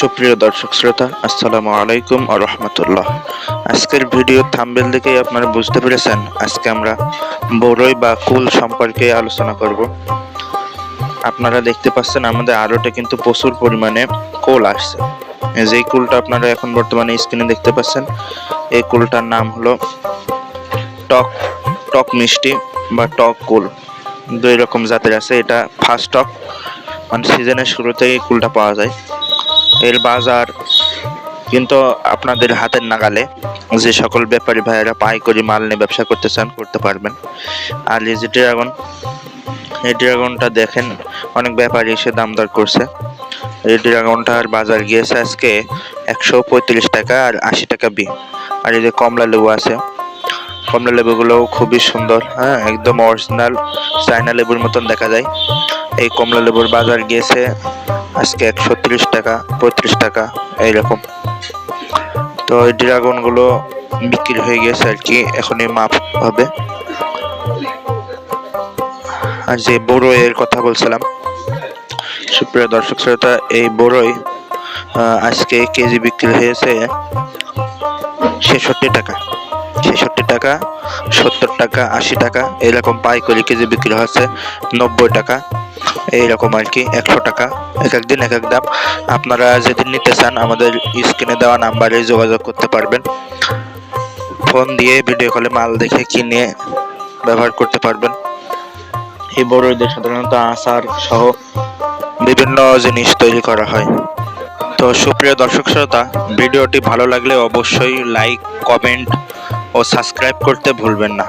সুপ্রিয় দর্শক শ্রোতা, আসসালামু আলাইকুম আ রহমতুল্লাহ। আজকের ভিডিও থাম্বেল দেখেই আপনারা বুঝতে পেরেছেন আজকে আমরা বড়ই বা কুল সম্পর্কে আলোচনা করব। আপনারা দেখতে পাচ্ছেন আমাদের আড়টে কিন্তু প্রচুর পরিমাণে কোল আসছে। এই যে কুলটা আপনারা এখন বর্তমানে স্ক্রিনে দেখতে পাচ্ছেন, এই কুলটার নাম হলো টক টক মিষ্টি বা টক কুল। দুই রকম জাতের আছে, এটা ফার্স্ট টক মানে সিজনের শুরুতেই কুলটা পাওয়া যায়। এর বাজার। কিন্তু আপনাদের হাতের নাগালে যে সকল ব্যাপারী ভাইয়েরা পাইকারি মাল নিয়ে ব্যবসা করতে চান, করতে পারবেন। আর এই যে ড্রাগন, এই ড্রাগনটা দেখেন, অনেক ব্যাপারী এসে দাম দর করছে। এই ড্রাগনটার বাজার গিয়েছে আজকে একশো পঁয়ত্রিশ টাকা আর আশি টাকা বি আর এই যে কমলা লেবু আছে, কমলা লেবুগুলোও খুবই সুন্দর হ্যাঁ একদম অরিজিনাল চায়না লেবুর মতন দেখা যায়। এই কমলা লেবুর বাজার গিয়েছে আজকে একশো তিরিশ টাকা, পঁয়ত্রিশ টাকা, এইরকম। তো এই ড্রাগনগুলো বিক্রি হয়ে গেছে আর কি, এখনই মাপ হবে। আর যে বড়ই এর কথা বলছিলাম, সুপ্রিয় দর্শক শ্রোতা, এই বড়ই আজকে কেজি বিক্রি হয়েছে ছেষট্টি টাকা। ছেষট্টি টাকা, সত্তর টাকা, আশি টাকা এরকম পাইকারি কেজি বিক্রি হচ্ছে নব্বই টাকা। এইরকম আর কি, একশো টাকা, এক একদিন এক এক দাম। আপনারা যেদিন নিতে চান, আমাদের স্ক্রিনে দেওয়া নাম্বারে যোগাযোগ করতে পারবেন। ফোন দিয়ে ভিডিও কলে মাল দেখে কিনে ব্যবহার করতে পারবেন। এই বড়দের সাধারণত আচার সহ বিভিন্ন জিনিস তৈরি করা হয়। তো সুপ্রিয় দর্শক শ্রোতা, ভিডিওটি ভালো লাগলে অবশ্যই লাইক কমেন্ট ও সাবস্ক্রাইব করতে ভুলবেন না।